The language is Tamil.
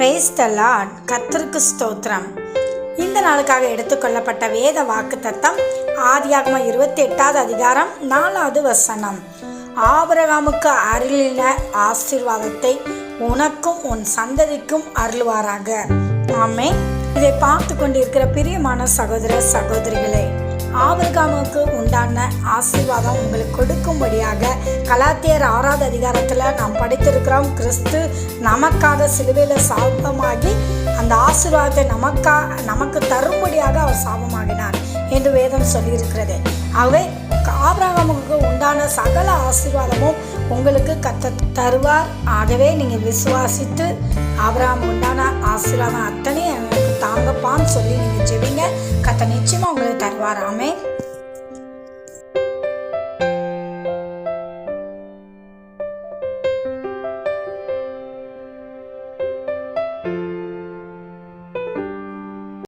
பிரேஸ் த லார்ட் கத்திற்கு ஸ்தோத்திரம். இந்த நாளுக்காக எடுத்துக்கொள்ளப்பட்ட வேத வாக்கு தத்தம் ஆதியாகம இருபத்தி எட்டாவது அதிகாரம் நாலாவது வசனம். ஆபரகாமுக்கு அருளின ஆசீர்வாதத்தை உனக்கும் உன் சந்ததிக்கும் அருள்வாராக. ஆமே இதை பார்த்து கொண்டிருக்கிற பிரியமான சகோதர சகோதரிகளே ஆபிரகாமுக்கு உண்டான ஆசீர்வாதம் உங்களுக்கு கொடுக்கும்படியாக கலாத்தியர் ஆறாவது அதிகாரத்தில் நாம் படித்திருக்கிறோம் கிறிஸ்து நமக்காக சிலுவையில் சாபமாகி அந்த ஆசீர்வாதத்தை நமக்கா நமக்கு தரும்படியாக அவர் சாபமாகினார் என்று வேதம் சொல்லியிருக்கிறது. ஆகவே ஆபிரகாமுக்கு உண்டான சகல ஆசீர்வாதமும் உங்களுக்கு கத்த தருவார். ஆகவே நீங்கள் விசுவாசித்து ஆபிரகாம் உண்டான ஆசீர்வாதம் அத்தனை ஆமான்னு சொல்லி நீங்கள் ஜெபிங்க கத்த நிச்சயமாக உங்களுக்கு தருவார்.